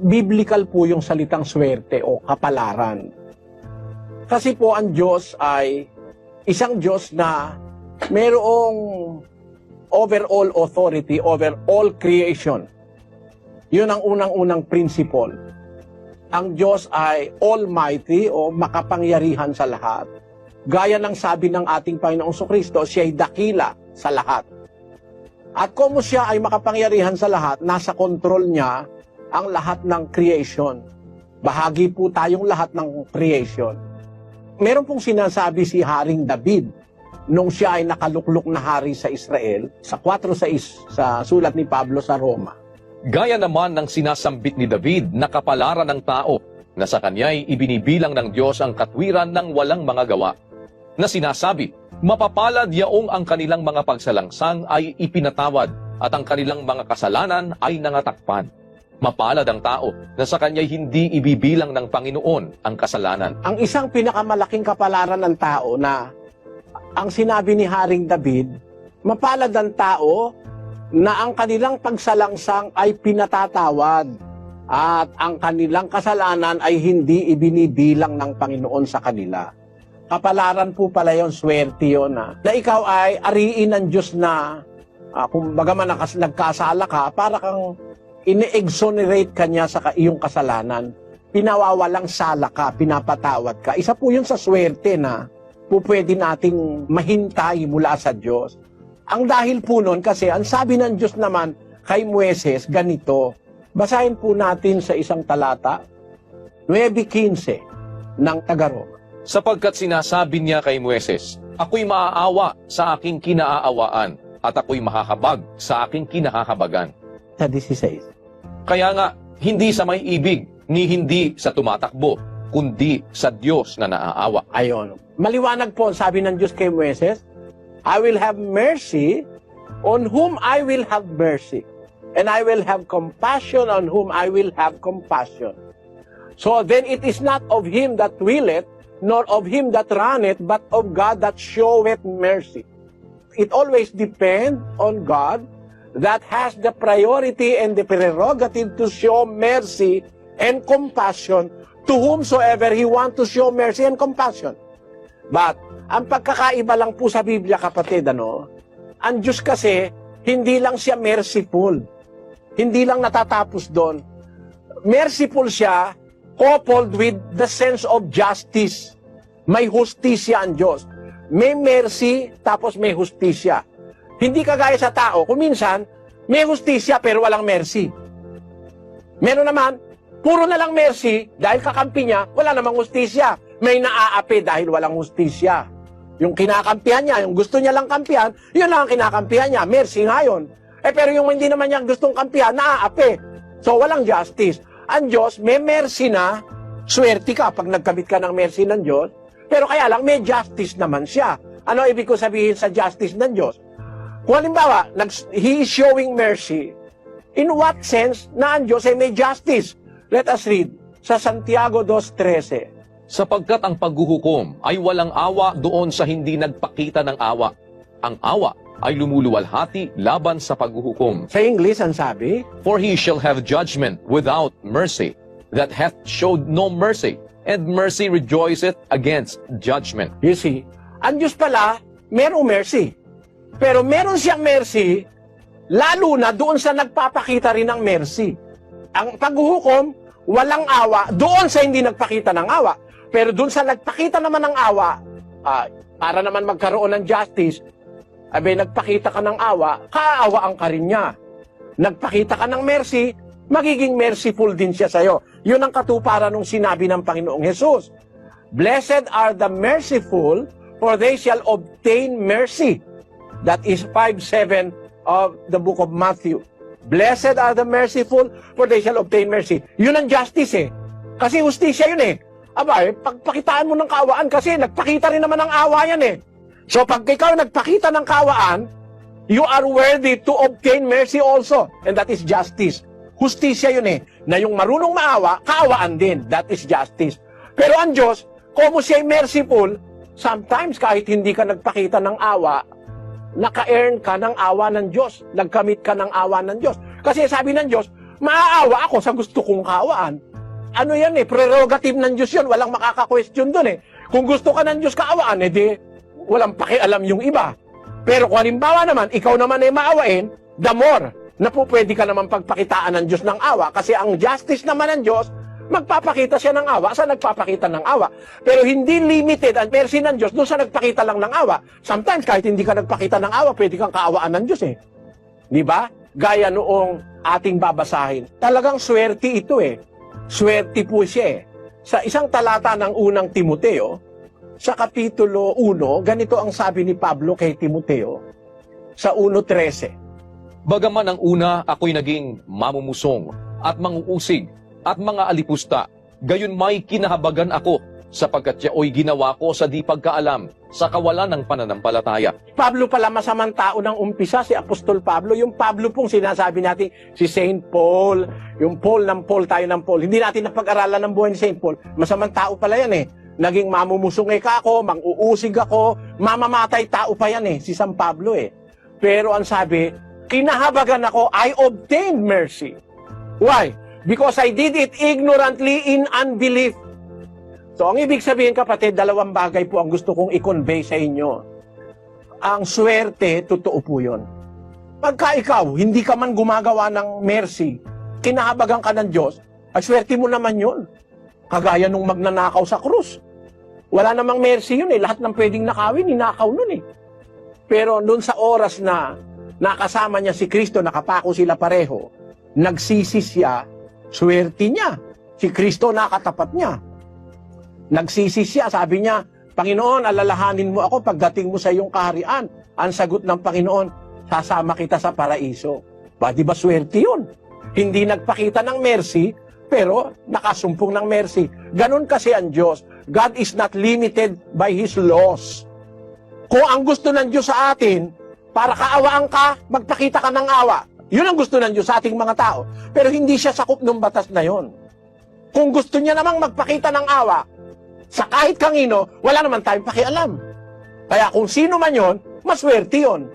biblical po yung salitang swerte o kapalaran. Kasi po ang Diyos ay isang Diyos na mayroong overall authority over all creation. Yun ang unang-unang principle. Ang Diyos ay almighty o makapangyarihan sa lahat. Gaya ng sabi ng ating Panginoong Kristo, siya ay dakila sa lahat. At kung siya ay makapangyarihan sa lahat, nasa kontrol niya ang lahat ng creation. Bahagi po tayong lahat ng creation. Meron pong sinasabi si Haring David nung siya ay nakaluklok na hari sa Israel sa 4.6 sa sulat ni Pablo sa Roma. Gaya naman ng sinasambit ni David na kapalaran ng tao na sa kanya'y ibinibilang ng Diyos ang katwiran ng walang mga gawa. Na sinasabi, mapapalad yaong ang kanilang mga pagsalangsang ay ipinatawad at ang kanilang mga kasalanan ay nangatakpan. Mapalad ang tao na sa kanya'y hindi ibibilang ng Panginoon ang kasalanan. Ang isang pinakamalaking kapalaran ng tao na ang sinabi ni Haring David, mapalad ang tao na ang kanilang pagsalangsang ay pinatatawad at ang kanilang kasalanan ay hindi ibinibilang ng Panginoon sa kanila. Kapalaran po pala yon, swerte yun na, na ikaw ay ariin ng Diyos na uh, kung baga man nagkasala ka, para kang ine-exonerate ka niya sa iyong kasalanan. Pinawawalang sala ka, pinapatawad ka. Isa po yun sa swerte na po nating mahintay mula sa Diyos. Ang dahil po nun kasi, ang sabi ng Diyos naman kay Mueses, ganito. Basahin po natin sa isang talata, 9.15 ng Tagaroma. Sapagkat sinasabi niya kay Mueses, Ako'y maaawa sa aking kinaaawaan at ako'y mahahabag sa aking kinahahabagan. Sa 16. Kaya nga, hindi sa may ibig, ni hindi sa tumatakbo, kundi sa Diyos na naaawa. Ayon. Maliwanag po ang sabi ng Diyos kay Moises, I will have mercy on whom I will have mercy. And I will have compassion on whom I will have compassion. So then it is not of him that willeth, nor of him that runneth, but of God that showeth mercy. It always depends on God that has the priority and the prerogative to show mercy and compassion to whomsoever He want to show mercy and compassion. But, ang pagkakaiba lang po sa Biblia, kapatid, ano, ang Diyos kasi, hindi lang siya merciful. Hindi lang natatapos doon. Merciful siya, coupled with the sense of justice. May hustisya ang Diyos. May mercy, tapos may hustisya. Hindi kagaya sa tao, kung minsan, may hustisya pero walang mercy. Meron naman, puro na lang mercy, dahil kakampi niya, wala namang hustisya. May naaapi dahil walang hustisya. Yung kinakampihan niya, yung gusto niya lang kampihan, yun lang ang kinakampihan niya. Mercy nga yun. Eh pero yung hindi naman niya gustong kampihan, naaapi. So walang justice. Ang Diyos, may mercy na, swerte ka pag nagkamit ka ng mercy ng Diyos, pero kaya lang may justice naman siya. Ano ibig ko sabihin sa justice ng Diyos? Kung halimbawa, nags- He is showing mercy, in what sense na ang Diyos ay may justice? Let us read sa Santiago 2.13. Sapagkat ang paghuhukom ay walang awa doon sa hindi nagpakita ng awa. Ang awa ay lumuluwalhati laban sa paghuhukom. Sa English, ang sabi, For he shall have judgment without mercy, that hath showed no mercy, and mercy rejoiceth against judgment. you see, ang Diyos pala, merong mercy. Pero meron siyang mercy, lalo na doon sa nagpapakita rin ng mercy. Ang paghuhukom, walang awa doon sa hindi nagpakita ng awa. Pero doon sa nagpakita naman ng awa, ah, para naman magkaroon ng justice, abe nagpakita ka ng awa, kaaawaan ka rin niya. Nagpakita ka ng mercy, magiging merciful din siya sa'yo. Yun ang katuparan ng sinabi ng Panginoong Jesus. Blessed are the merciful, for they shall obtain mercy. That is 5.7 of the book of Matthew. Blessed are the merciful, for they shall obtain mercy. Yun ang justice eh. Kasi justisya yun eh. Aba, eh, pagpakitaan mo ng kaawaan kasi nagpakita rin naman ng awa yan eh. So pag ikaw nagpakita ng kaawaan, you are worthy to obtain mercy also. And that is justice. Justisya yun eh. Na yung marunong maawa, kaawaan din. That is justice. Pero ang Diyos, kung siya'y merciful, sometimes kahit hindi ka nagpakita ng awa, naka-earn ka ng awa ng Diyos. Nagkamit ka ng awa ng Diyos. Kasi sabi ng Diyos, Maaawa ako sa gusto kong kaawaan. Ano yan eh, prerogative ng Diyos yun. Walang makaka-question dun eh. Kung gusto ka ng Diyos kaawaan, edi walang pakialam yung iba. Pero kung halimbawa naman, ikaw naman ay maawain, the more na po pwede ka naman pagpakitaan ng Diyos ng awa. Kasi ang justice naman ng Diyos, magpapakita siya ng awa sa nagpapakita ng awa. Pero hindi limited ang mercy ng Diyos doon sa nagpakita lang ng awa. Sometimes kahit hindi ka nagpakita ng awa, pwede kang kaawaan ng Diyos eh. Di ba? Gaya noong ating babasahin. Talagang swerte ito eh. Swerte po siya eh. Sa isang talata ng unang Timoteo, sa kapitulo 1, ganito ang sabi ni Pablo kay Timoteo sa 1.13. Bagaman ang una ako'y naging mamumusong at manguusig at mga alipusta, gayon may kinahabagan ako sapagkat yaoy ginawa ko sa di pagkaalam sa kawalan ng pananampalataya. Pablo pala masamang tao ng umpisa, si Apostol Pablo. Yung Pablo pong sinasabi natin, si Saint Paul, yung Paul ng Paul, tayo ng Paul. Hindi natin napag-aralan ng buhay ni Saint Paul. Masamang tao pala yan eh. Naging mamumusungay ka ako, mang-uusig ako, mamamatay tao pa yan eh, si San Pablo eh. Pero ang sabi, kinahabagan ako, I obtained mercy. Why? Because I did it ignorantly in unbelief. So, ang ibig sabihin kapatid, dalawang bagay po ang gusto kong i-convey sa inyo. Ang swerte, totoo po yun. Pagka ikaw, hindi ka man gumagawa ng mercy, kinahabagan ka ng Diyos, ay swerte mo naman yun. Kagaya nung magnanakaw sa krus. Wala namang mercy yun eh. Lahat ng pwedeng nakawin, ninakaw nun eh. Pero noon sa oras na nakasama niya si Kristo, nakapako sila pareho, nagsisi siya, swerte niya. Si Kristo nakatapat niya. Nagsisi siya, sabi niya, Panginoon, alalahanin mo ako pagdating mo sa iyong kaharian. Ang sagot ng Panginoon, sasama kita sa paraiso. Ba, di ba swerte yun? Hindi nagpakita ng mercy, pero nakasumpong ng mercy. Ganon kasi ang Diyos. God is not limited by His laws. Kung ang gusto ng Diyos sa atin, para kaawaan ka, magpakita ka ng awa. Yun ang gusto ng Diyos sa ating mga tao. Pero hindi siya sakop ng batas na yon. Kung gusto niya namang magpakita ng awa, sa kahit kangino, wala naman tayong pakialam. Kaya kung sino man yon, maswerte yon.